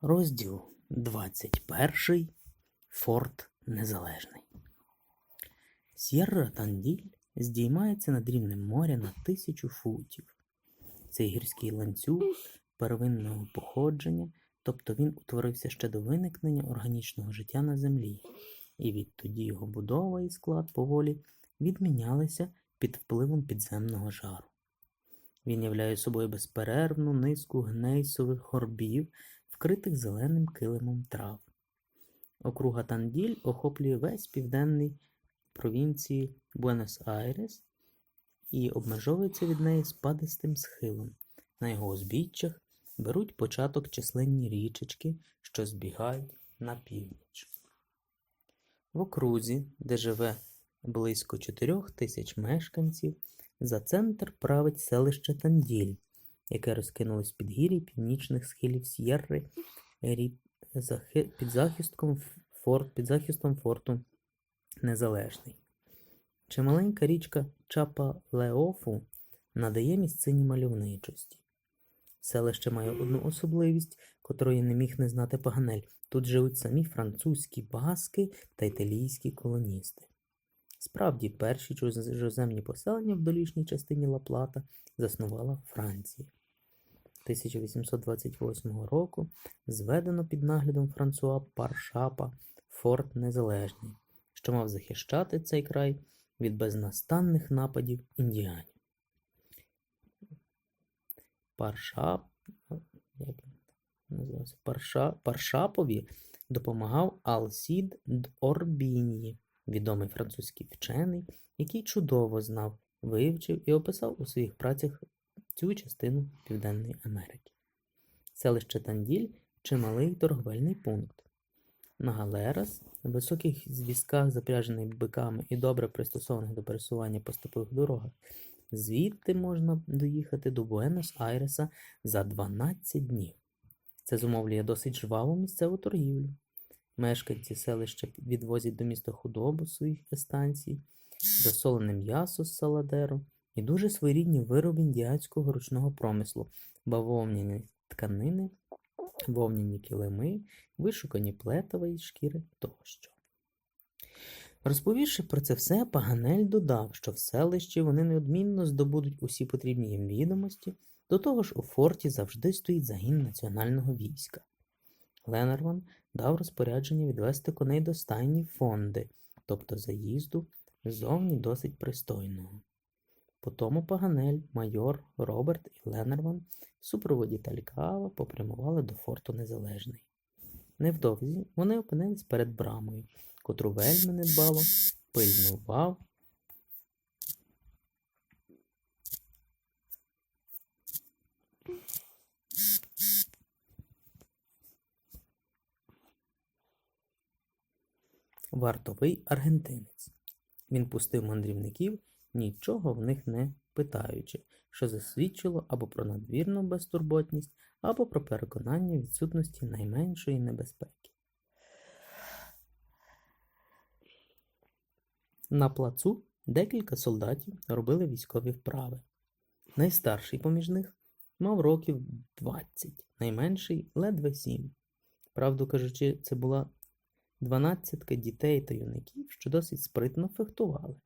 Розділ 21. Форт Незалежний. Сєрра Танділь здіймається над рівнем моря на тисячу футів. Цей гірський ланцюг первинного походження, тобто він утворився ще до виникнення органічного життя на землі, і відтоді його будова і склад поволі відмінялися під впливом підземного жару. Він являє собою безперервну низку гнейсових горбів, вкритих зеленим килимом трав. Округа Танділь охоплює весь південний провінції Буенос-Айрес і обмежовується від неї спадистим схилом. На його узбіччях беруть початок численні річечки, що збігають на північ. В окрузі, де живе близько 4 тисяч мешканців, за центр править селище Танділь, яке розкинулось під гір'ї північних схилів С'єрри під захистком форт, під захистом форту Незалежний. Чималенька річка Чапа Леофу надає місцині мальовничості. Селище має одну особливість, котрої не міг не знати Паганель. Тут живуть самі французькі баски та італійські колоністи. Справді, перші чужоземні поселення в долішній частині Ла-Плата заснувала Франція. 1828 року зведено під наглядом Франсуа Паршапа форт Незалежний, що мав захищати цей край від безнастанних нападів індіанів. Паршап, як називався? Парша, Паршапові допомагав Алсід Орбінії, відомий французький вчений, який чудово знав, вивчив і описав у своїх працях цю частину Південної Америки. Селище Танділь чималий торговельний пункт. На галерас, високих зв'язках, запряжених биками і добре пристосованих до пересування по степових дорогах, звідти можна доїхати до Буенос-Айреса за 12 днів. Це зумовлює досить жваву місцеву торгівлю. Мешканці селища відвозять до міста худобу своїх станцій, засолене м'ясо з саладеру і дуже своєрідні вироби індіацького ручного промислу, бавовняні тканини, вовняні килими, вишукані плетової шкіри тощо. Розповівши про це все, Паганель додав, що в селищі вони неодмінно здобудуть усі потрібні їм відомості, до того ж у форті завжди стоїть загін національного війська. Ленерван дав розпорядження відвести коней до стайні фонди, тобто заїзду зовні досить пристойного. Потому Паганель, майор, Роберт і Ленерван в супроводі Талькава попрямували до форту Незалежний. Невдовзі вони опинились перед брамою, котру вельми недбало пильнував вартовий аргентинець. Він пустив мандрівників, нічого в них не питаючи, що засвідчило або про надвірну безтурботність, або про переконання відсутності найменшої небезпеки. На плацу декілька солдатів робили військові вправи. Найстарший поміж них мав років 20, найменший ледве 7. Правду кажучи, це була дванадцятка дітей та юнаків, що досить спритно фехтували.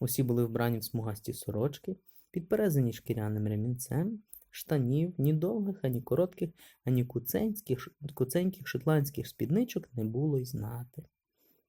Усі були вбрані в смугасті сорочки, підперезані шкіряним ремінцем, штанів, ні довгих, ані коротких, ані куценьких, шотландських спідничок не було й знати.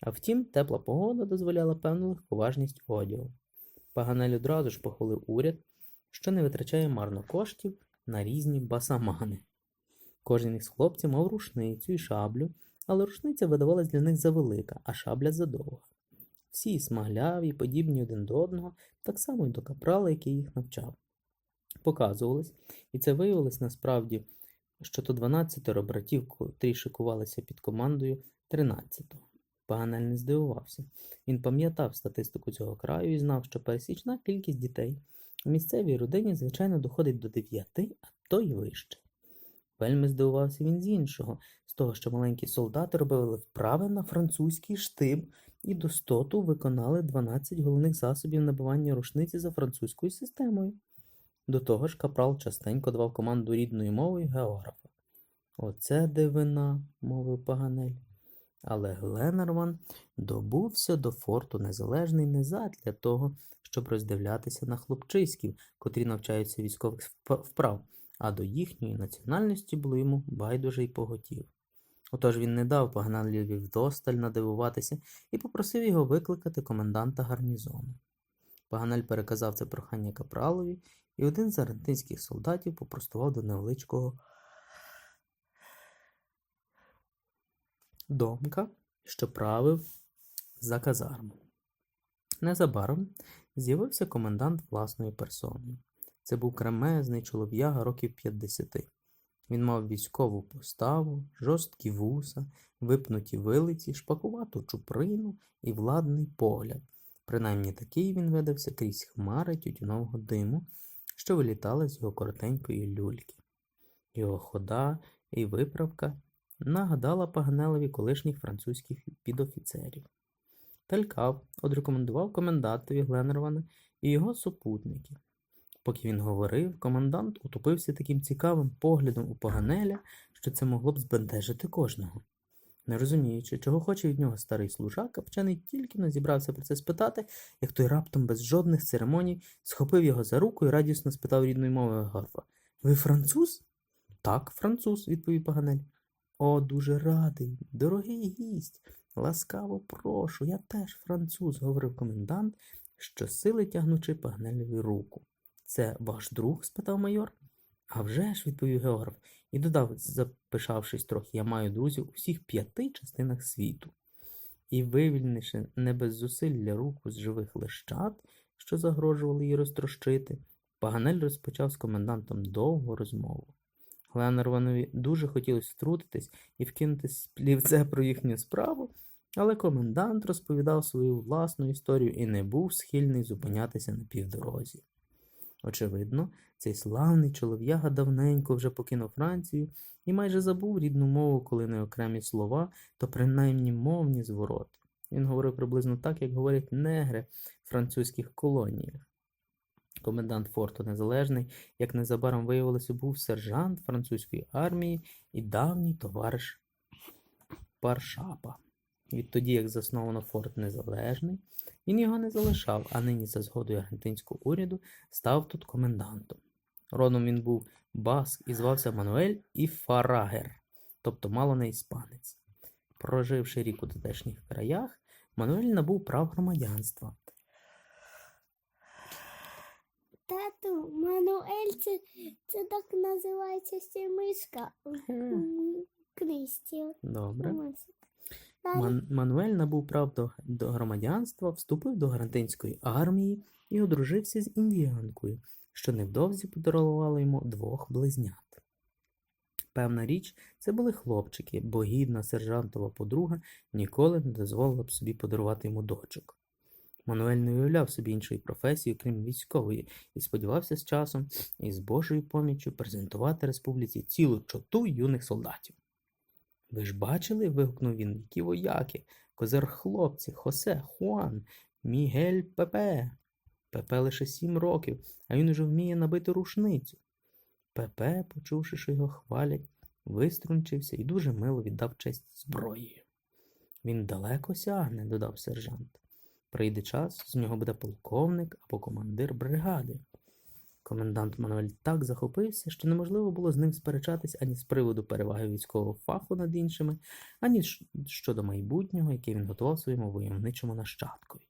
А втім, тепла погода дозволяла певну легковажність одягу. Паганель одразу ж похвалив уряд, що не витрачає марно коштів на різні басамани. Кожен із хлопців мав рушницю і шаблю, але рушниця видавалась для них завелика, а шабля задовга. Всі смагляві, подібні один до одного, так само й до капрала, який їх навчав. Показувалось, і це виявилось насправді, що то 12 братів, котрі шикувалися під командою 13-го. Паганель не здивувався. Він пам'ятав статистику цього краю і знав, що пересічна кількість дітей у місцевій родині, звичайно, доходить до 9, а то й вище. Вельми здивувався він з іншого, з того, що маленькі солдати робили вправи на французький штиб і достоту виконали 12 головних засобів набивання рушниці за французькою системою. До того ж, капрал частенько давав команду рідною мовою географа. Оце дивина, мовив Паганель. Але Гленарван добувся до форту незалежний не задля того, щоб роздивлятися на хлопчиськів, котрі навчаються військових вправ, а до їхньої національності було йому байдуже й поготів. Отож він не дав Паганелеві вдосталь надивуватися і попросив його викликати коменданта гарнізону. Паганель переказав це прохання капралові, і один з аргентинських солдатів попростував до невеличкого домка, що правив за казарму. Незабаром з'явився комендант власною персоною. Це був кремезний чолов'яга років 50. Він мав військову поставу, жорсткі вуса, випнуті вилиці, шпакувату чуприну і владний погляд. Принаймні такий він видався крізь хмари тютюнового диму, що вилітали з його коротенької люльки. Його хода і виправка нагадала Паганелеві колишніх французьких підофіцерів. Талькав одрекомендував комендантові Гленнервана і його супутників. Поки він говорив, комендант утопився таким цікавим поглядом у Паганеля, що це могло б збентежити кожного. Не розуміючи, чого хоче від нього старий служака, вчений тільки но зібрався про це спитати, як той раптом без жодних церемоній схопив його за руку і радісно спитав рідною мовою Гарфа. Ви француз? Так, француз, відповів Паганель. О, дуже радий, дорогий гість. Ласкаво прошу, я теж француз, говорив комендант, щосили тягнучи Паганелеві руку. Це ваш друг? спитав майор. «А вже ж», – відповів географ, і додав, запишавшись трохи, я маю друзів у всіх п'яти частинах світу. І вивільнивши не без зусилля руку з живих лещат, що загрожували її розтрощити, Паганель розпочав з комендантом довгу розмову. Гленнерванові дуже хотілося втрутитись і вкинути сплівце про їхню справу, але комендант розповідав свою власну історію і не був схильний зупинятися на півдорозі. Очевидно, цей славний чолов'яга давненько вже покинув Францію і майже забув рідну мову, коли не окремі слова, то принаймні мовні звороти. Він говорив приблизно так, як говорять негри в французьких колоніях. Комендант форту Незалежний, як незабаром виявилося, був сержант французької армії і давній товариш Паршапа. Відтоді, як засновано форт Незалежний, він його не залишав, а нині за згодою аргентинського уряду став тут комендантом. Родом він був баск і звався Мануель і Фарагер, тобто мало не іспанець. Проживши рік у тутешніх краях, Мануель набув прав громадянства. Тату, Мануель, це, це так називається ще мишка в Хе. Добре. Ман- Мануель набув прав до, до громадянства, вступив до аргентинської армії і одружився з індіанкою, що невдовзі подарувала йому двох близнят. Певна річ, це були хлопчики, бо гідна сержантова подруга ніколи не дозволила б собі подарувати йому дочок. Мануель не уявляв собі іншої професії, крім військової, і сподівався з часом і з Божою поміччю презентувати республіці цілу чоту юних солдатів. Ви ж бачили? вигукнув він, які вояки, козир хлопці, Хосе, Хуан, Мігель Пепе. Пепе лише сім років, а він уже вміє набити рушницю. Пепе, почувши, що його хвалять, виструнчився і дуже мило віддав честь зброєю. Він далеко сягне, додав сержант. Прийде час, з нього буде полковник або командир бригади. Комендант Мануель так захопився, що неможливо було з ним сперечатись ані з приводу переваги військового фаху над іншими, ані щодо майбутнього, яке він готував своєму войовничому нащадкові.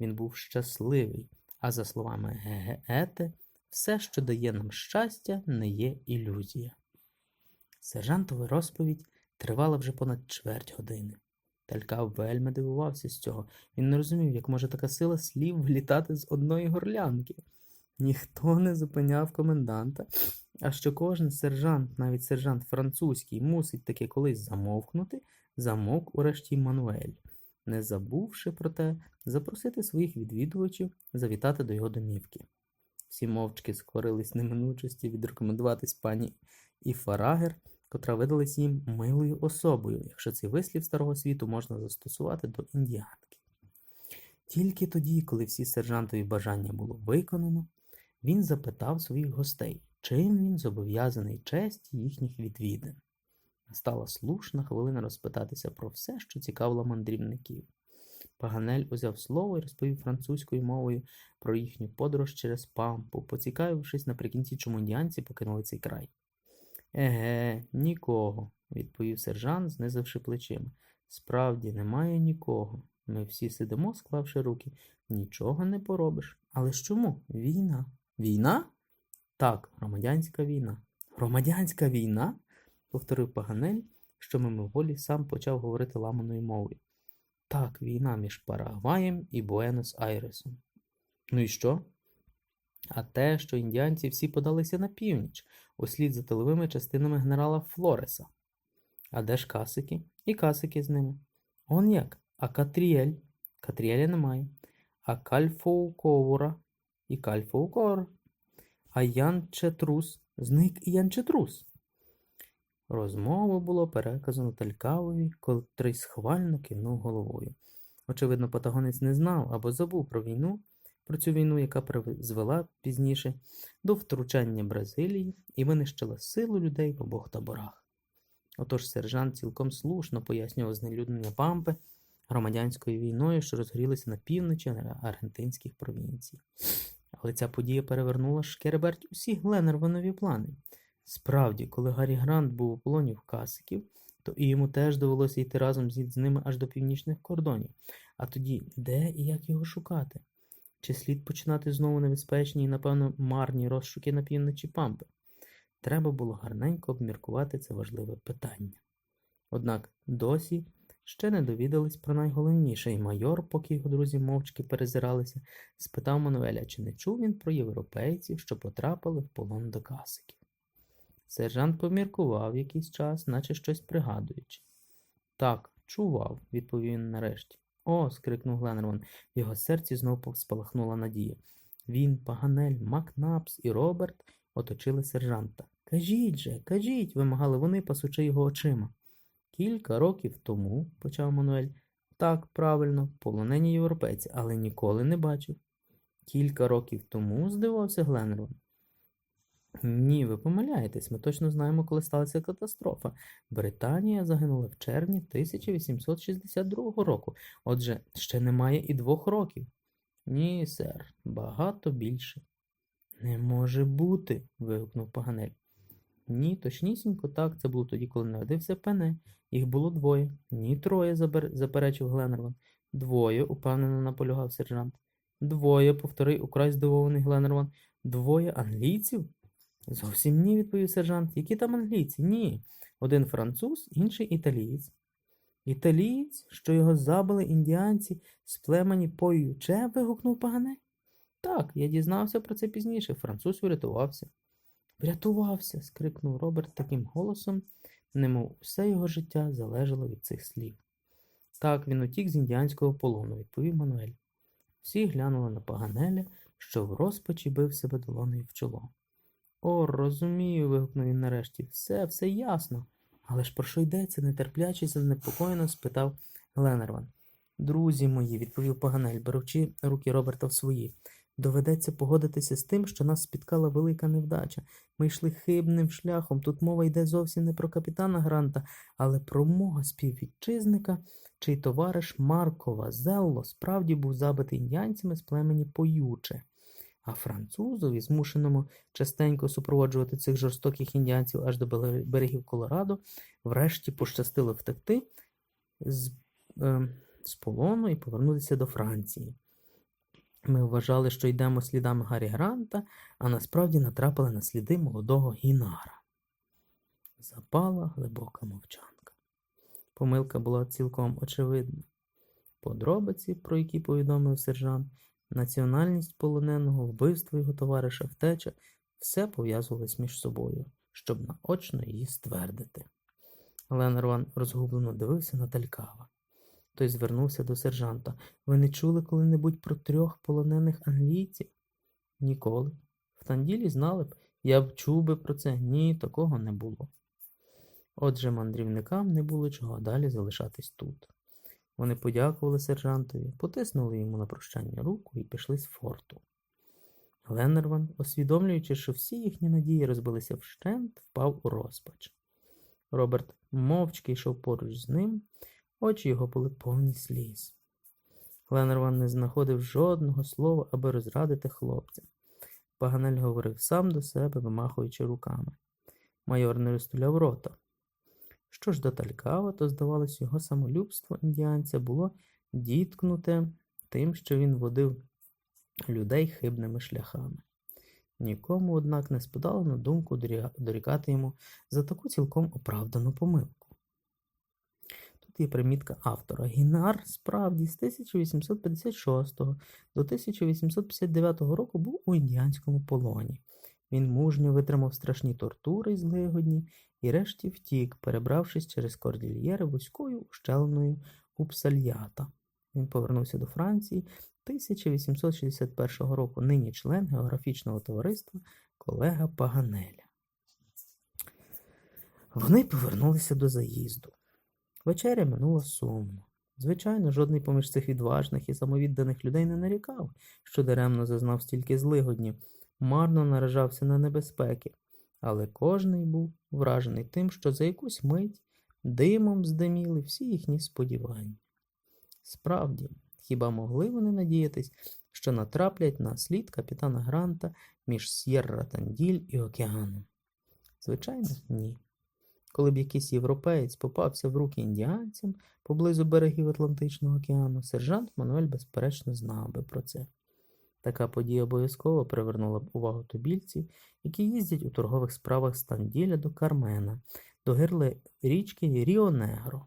Він був щасливий, а за словами Гете, все, що дає нам щастя, не є ілюзія. Сержантова розповідь тривала вже понад чверть години. Талька вельми дивувався з цього. Він не розумів, як може така сила слів влітати з одної горлянки. Ніхто не зупиняв коменданта, а що кожен сержант, навіть сержант французький, мусить таки колись замовкнути, замовк урешті Мануель, не забувши про те запросити своїх відвідувачів завітати до його домівки. Всі мовчки скорились неминучості відрекомендуватись пані Іфарагер, котра видалась їм милою особою, якщо цей вислів старого світу можна застосувати до індіанки. Тільки тоді, коли всі сержантові бажання було виконано, він запитав своїх гостей, чим він зобов'язаний честі їхніх відвідин. Стала слушна хвилина розпитатися про все, що цікавило мандрівників. Паганель узяв слово і розповів французькою мовою про їхню подорож через пампу, поцікавившись наприкінці, чому індіанці покинули цей край. Еге, нікого, відповів сержант, знизивши плечима. Справді, немає нікого. Ми всі сидимо, склавши руки. Нічого не поробиш. Але ж чому? Війна. Війна? Так, громадянська війна. Громадянська війна? повторив Паганель, що мимоволі сам почав говорити ламаною мовою. Так, війна між Парагваєм і Буенос-Айресом. Ну і що? А те, що індіанці всі подалися на північ, услід за тиловими частинами генерала Флореса. А де ж касики? І касики з ними. Он як? А Катріель? Катріеля немає. А Кальфоуковура і Кальфоукор. А Янчетрус. Зник і Янчетрус. Розмову було переказано Талькавові, котрий схвально кивнув головою. Очевидно, патагонець не знав або забув про війну, про цю війну, яка призвела пізніше до втручання Бразилії і винищила силу людей в обох таборах. Отож сержант цілком слушно пояснював знелюднення Пампи громадянською війною, що розгорілася на півночі аргентинських провінцій. Але ця подія перевернула шкереберть усі Гленнерванові плани. Справді, коли Гаррі Грант був у полоні в касиків, то і йому теж довелося йти разом з ними аж до північних кордонів. А тоді, де і як його шукати? Чи слід починати знову небезпечні і, напевно, марні розшуки на півночі Пампи? Треба було гарненько обміркувати це важливе питання. Однак досі ще не довідались про найголовніше, і майор, поки його друзі мовчки перезиралися, спитав Мануеля, чи не чув він про європейців, що потрапили в полон до касиків. Сержант поміркував якийсь час, наче щось пригадуючи. Так, чував, відповів він нарешті. О, скрикнув Гленнерман. В його серці знову спалахнула надія. Він, Паганель, Макнапс і Роберт оточили сержанта. Кажіть же, кажіть, вимагали вони, пасучи його очима. Кілька років тому, почав Мануель, так, правильно, полонені європейці, але ніколи не бачив. Кілька років тому, здивався Гленнерман. Ні, ви помиляєтесь, ми точно знаємо, коли сталася катастрофа. Британія загинула в червні 1862 року, отже, ще немає і двох років. Ні, сер, багато більше. Не може бути. вигукнув Паганель. Ні, точнісінько так, це було тоді, коли народився Пене. Їх було двоє. Ні, троє, заперечив Гленнерван. Двоє, упевнено наполягав сержант. Двоє, повторив украй здивований Гленнерван. Двоє англійців? Зовсім ні, відповів сержант. Які там англійці? Ні. Один француз, інший італієць. Італієць, що його забили індіанці з племені Поюче, вигукнув Паганель. Так, я дізнався про це пізніше. Француз врятувався. Врятувався. скрикнув Роберт таким голосом, немов усе його життя залежало від цих слів. Так, він утік з індіанського полону, відповів Мануель. Всі глянули на Паганеля, що в розпачі бив себе долоною в чоло. О, розумію, вигукнув він нарешті. Все, все ясно. Але ж про що йдеться, нетерпляче занепокоєно спитав Гленнерван. Друзі мої, відповів Паганель, беручи руки Роберта в свої. Доведеться погодитися з тим, що нас спіткала велика невдача. Ми йшли хибним шляхом. Тут мова йде зовсім не про капітана Гранта, але про мого співвітчизника, чий товариш Марко Вазелло справді був забитий індіанцями з племені Поюче. А французові, змушеному частенько супроводжувати цих жорстоких індіанців аж до берегів Колорадо, врешті пощастило втекти з, е, з полону і повернутися до Франції. Ми вважали, що йдемо слідами Гаррі Гранта, а насправді натрапили на сліди молодого Гінара. Запала глибока мовчанка. Помилка була цілком очевидна. Подробиці, про які повідомив сержант, національність полоненого, вбивство його товариша втеча, все пов'язувалось між собою, щоб наочно її ствердити. Ленерван розгублено дивився на Талькава. Той звернувся до сержанта. Ви не чули коли-небудь про трьох полонених англійців? Ніколи. В Танділі знали б, я б чув би про це. Ні, такого не було. Отже, мандрівникам не було чого далі залишатись тут. Вони подякували сержантові, потиснули йому на прощання руку і пішли з форту. Гленнерван, усвідомлюючи, що всі їхні надії розбилися вщент, впав у розпач. Роберт мовчки йшов поруч з ним, очі його були повні сліз. Гленнерван не знаходив жодного слова, аби розрадити хлопця. Паганель говорив сам до себе, вимахуючи руками. Майор не розтуляв рота. Що ж до Талькава, то, здавалось, його самолюбство індіанця було діткнуте тим, що він водив людей хибними шляхами. Нікому, однак, не спадало на думку дорікати йому за таку цілком оправдану помилку. Тут є примітка автора. Гінар справді з 1856 до 1859 року був у індіанському полоні. Він мужньо витримав страшні тортури й злигодні і решті втік, перебравшись через кордильєри вузькою ущелиною Упсальята. Він повернувся до Франції 1861 року, нині член географічного товариства колега Паганеля. Вони повернулися до заїзду. Вечеря минула сумно. Звичайно, жодний поміж цих відважних і самовідданих людей не нарікав, що даремно зазнав стільки злигоднів, марно наражався на небезпеки, але кожний був вражений тим, що за якусь мить димом здиміли всі їхні сподівання. Справді, хіба могли вони надіятись, що натраплять на слід капітана Гранта між С'єрра Танділь і океаном? Звичайно, ні. Коли б якийсь європеєць попався в руки індіанцям поблизу берегів Атлантичного океану, сержант Мануель безперечно знав би про це. Така подія обов'язково привернула б увагу тубільців, які їздять у торгових справах з Танділя до Кармена, до гирли річки Ріо-Негро.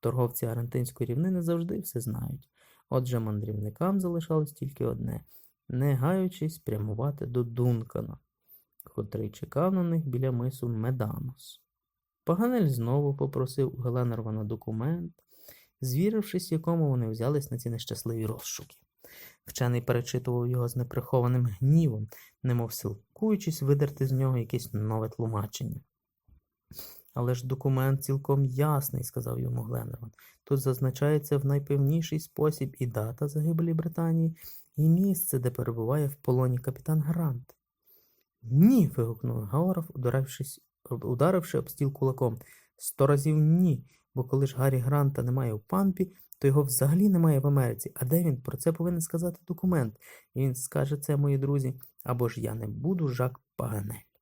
Торговці Арантинської рівнини завжди все знають. Отже, мандрівникам залишалось тільки одне не гаючись прямувати до Дункана, котрий чекав на них біля мису Меданос. Паганель знову попросив у Геленервана документ, звірившись, якому вони взялись на ці нещасливі розшуки. Вчений перечитував його з неприхованим гнівом, немов силкуючись видерти з нього якесь нове тлумачення. Але ж документ цілком ясний, сказав йому Гленнерван. Тут зазначається в найпевніший спосіб і дата загибелі Британії, і місце, де перебуває в полоні капітан Грант. Ні. вигукнув Гаоров, ударившись, ударивши об стіл кулаком. Сто разів ні. Бо коли ж Гаррі Гранта немає у пампі, то його взагалі немає в Америці. А де він? Про це повинен сказати документ. І він скаже це, мої друзі, або ж я не буду Жак Паганель.